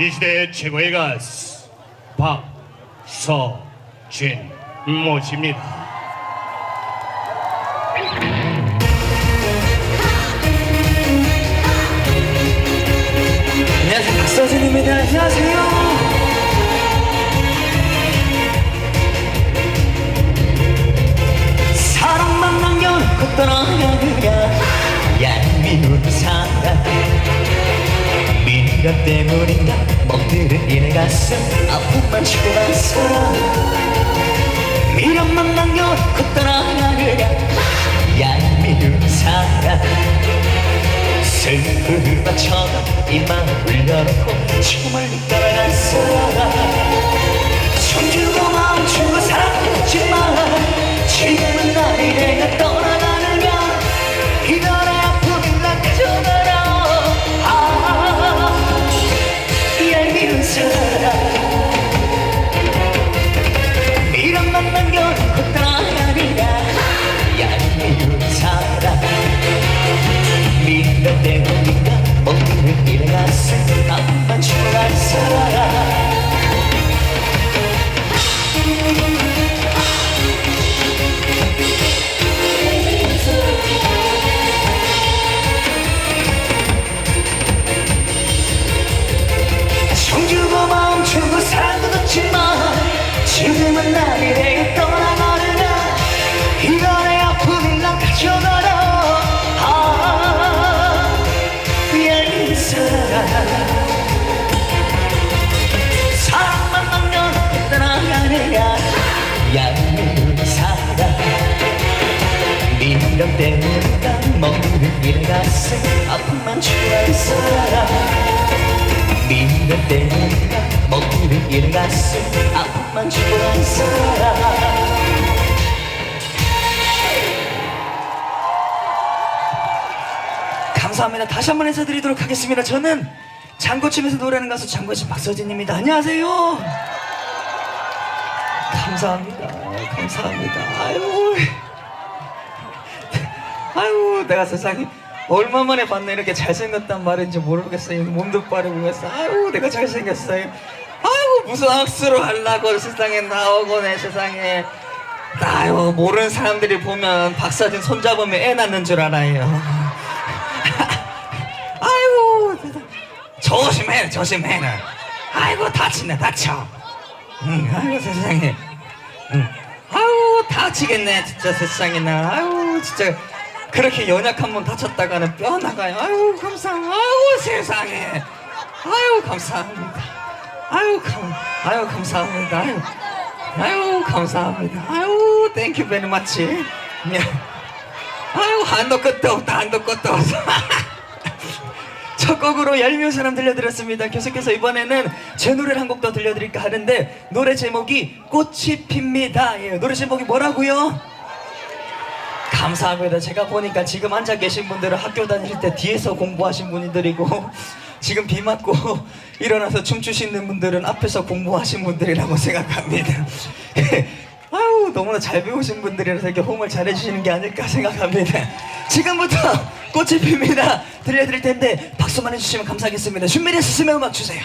이 시대 최고의 가수 박서진 모십니다. 안녕하세요. 박서진입니다. 안녕하세요. 사랑만 남겨놓고 떠나가느냐 얄미운 사랑 미련 때문인가? 멍들은 이내 가슴 아픔만 치고 난 사람 미련만 남겨놓고 떠나가느냐 얄미운 사랑 슬픔을 맞춰가 이만 올려놓고 저 멀리 사람 손주고 마음 주고 사랑했지만 지금은 나를 내가 떠 일에 가슴 아픔만 추할 사람 미련 때문인가 먹는 일에 가슴 아픔만 추할 사람 감사합니다. 다시 한번 인사드리도록 하겠습니다. 저는 장고침에서 노래하는 가수 장고침 박서진입니다. 안녕하세요. 감사합니다. 감사합니다. 아유, 아유, 내가 세상에 얼마 만에 봤나 이렇게 잘생겼단 말인지 모르겠어요. 몸도 빠르고 해서 아유, 내가 잘생겼어요. 아유, 무슨 악수를 하려고 세상에 나오고 내 세상에. 아유, 모르는 사람들이 보면 박서진 손잡으면 애 낳는 줄 알아요. 아이고 조심해 조심해 는 아이고 다치네 다쳐 응, 아이고 세상에 응. 아이고 다치겠네 진짜 세상에 나 아이고 진짜 그렇게 연약한 분 다쳤다가는 뼈 나가요 아이고 감사 아이고 세상에 아이고 감사합니다 아이고 감 아이고 감사합니다 아이고 아이고 감사합니다 아이고 땡큐 베리 마치 예. 아이고 한도 끝도 없다 한도 끝도 없어 첫 곡으로 얄미운 사람 들려드렸습니다. 계속해서 이번에는 제 노래를 한 곡 더 들려드릴까 하는데 노래 제목이 꽃이 핍니다. 예, 노래 제목이 뭐라고요? 감사합니다. 제가 보니까 지금 앉아 계신 분들은 학교 다닐 때 뒤에서 공부하신 분들이고 지금 비 맞고 일어나서 춤추시는 분들은 앞에서 공부하신 분들이라고 생각합니다. 아유 너무나 잘 배우신 분들이라서 이렇게 호응을 잘 해주시는 게 아닐까 생각합니다. 지금부터 꽃이 핍니다. 들려드릴 텐데 박수만 해주시면 감사하겠습니다. 준비되어 있으면 음악 주세요.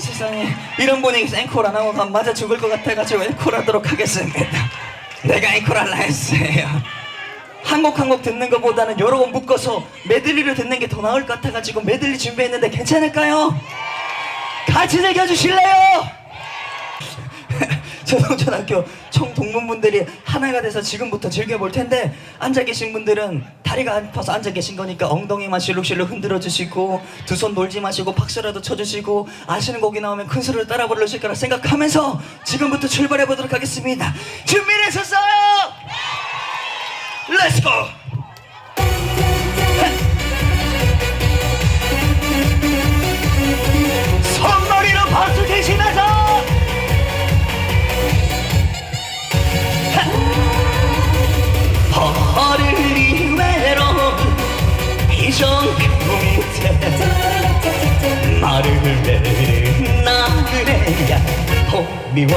세상에 이런 분위기에서 앵콜 안 하고 가면 맞아 죽을 것 같아가지고 앵콜 하도록 하겠습니다. 내가 앵콜 할라 했어요. 한곡 한 곡 듣는 것보다는 여러 곡 묶어서 메들리를 듣는 게 더 나을 것 같아가지고 메들리 준비했는데 괜찮을까요? 같이 즐겨주실래요? 초등초등학교 총 동문분들이 하나가 돼서 지금부터 즐겨볼 텐데 앉아 계신 분들은 다리가 아파서 앉아 계신 거니까 엉덩이만 실룩실룩 흔들어 주시고 두 손 놀지 마시고 박수라도 쳐주시고 아시는 곡이 나오면 큰 소리를 따라 부르실 거라 생각하면서 지금부터 출발해 보도록 하겠습니다 준비되셨어요? 렛츠 말을 내리는 나그네야 호미와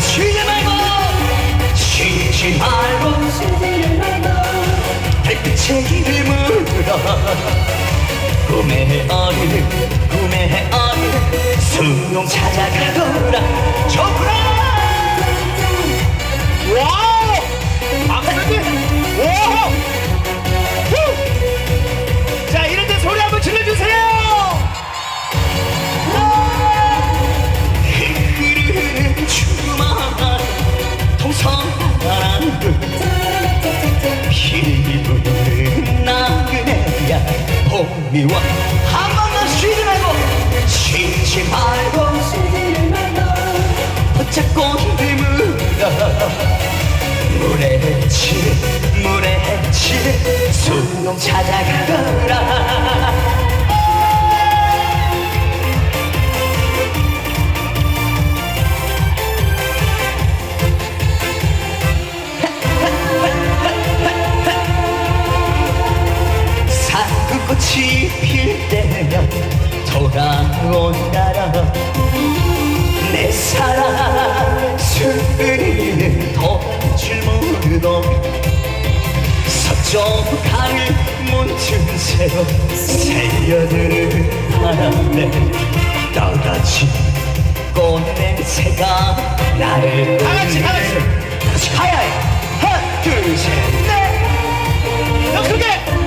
쉬지 말고 쉬지 말고 달빛의 길을 물어 꿈의 어린 꿈의 어린 수용 찾아가거라. 좋구나. 와 봄이와 한번더 쉬지 말고 쉬지 말고. 붙잡고 힘을 물에 치를 물에 치를 수용 찾아가거라 꽃이 필 때면 돌아온다라. 내 사랑 술을 덮줄 모르고 서쪽 가을 문틈 새로 새려드는 바람에 떠다지 꽃냄새가 나를 같이, 다 같이. 다시 가야 해. 하나 둘셋넷 너 크게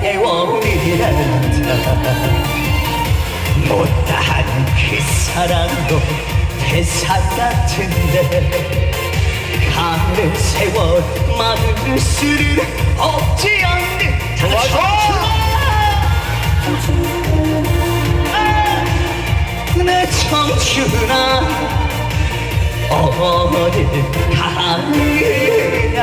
세월이란다 못다한 그 사랑도 대사 같은데 가는 세월 막을 수는 없지 않는 좋아. 내 청춘아 어딜 가느냐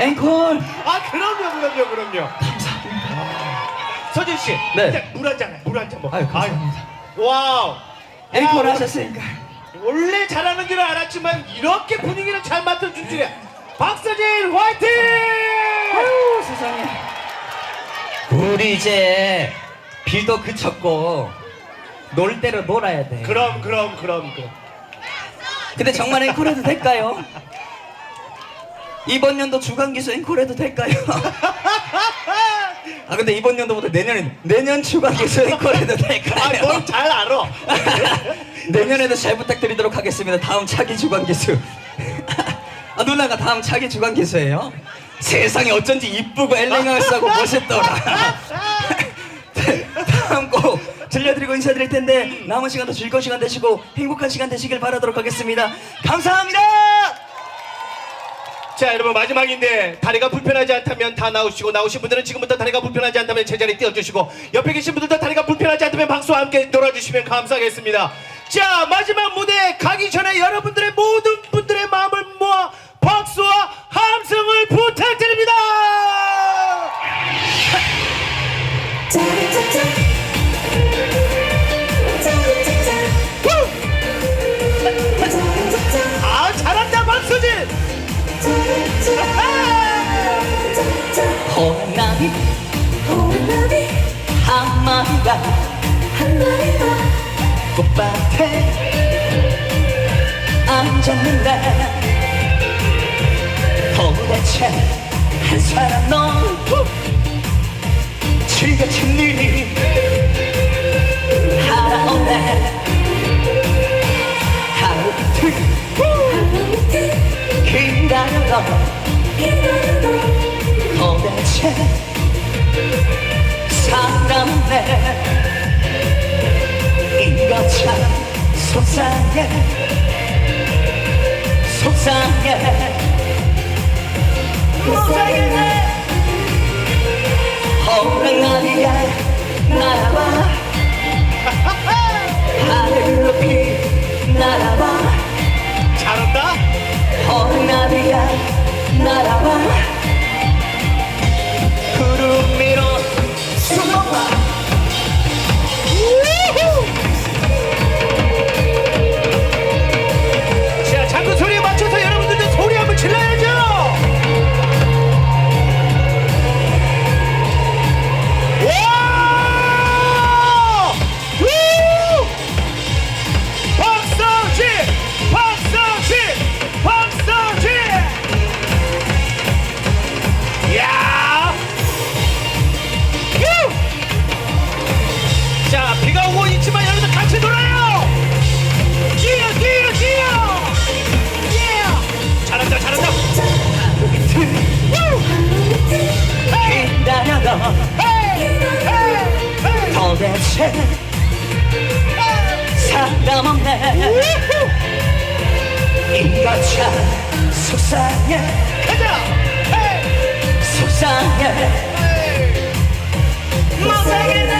앵콜. 아 그럼요 그럼요 그럼요. 감사합니다. 서진씨 네. 이제 물한 잔, 물 한 잔 먹. 아유 감사합니다. 아유, 와우. 앵콜 하셨으니까. 원래 잘하는 줄 알았지만 이렇게 분위기를 잘 맡아준 줄이야. 박서진 화이팅! 아유 세상에. 우리 이제 빌도 그쳤고 놀 때를 놀아야 돼. 그럼 그럼 그럼 그럼. 근데 정말 앵콜 해도 될까요? 이번 연도 주간 기수 앵콜해도 될까요? 아 근데 이번 연도보다 내년에 내년 주간 기수 앵콜해도 될까요? 아뭘 잘 알아. 내년에도 잘 부탁드리도록 하겠습니다. 다음 차기 주간 기수. 아 누나가 다음 차기 주간 기수예요. 세상에 어쩐지 이쁘고 엘레강스하고 멋있더라. 다음 곡 들려드리고 인사드릴 텐데 남은 시간도 즐거운 시간 되시고 행복한 시간 되시길 바라도록 하겠습니다. 감사합니다. 자 여러분 마지막인데 다리가 불편하지 않다면 다 나오시고 나오신 분들은 지금부터 다리가 불편하지 않다면 제자리 뛰어주시고 옆에 계신 분들도 다리가 불편하지 않다면 박수와 함께 놀아주시면 감사하겠습니다. 자 마지막 무대 가기 전에 여러분들의 모든 분들의 마음을 모아 박수와 함성을 부탁드립니다 아! 호랑나비 한 마리가 꽃밭에 앉았는데 도대체 한 사람 넌 지같은 일이 하나 없네 하루 이틀 기다려도 도대체 사람네 이거 참 속상해 속상해. 속상해. 호랑나비야 날아봐 하늘 높이 날아봐 호랑나비야 날아봐 도대체 사람 없네 이거 참 속상해 가자! 속상해! 못살겠네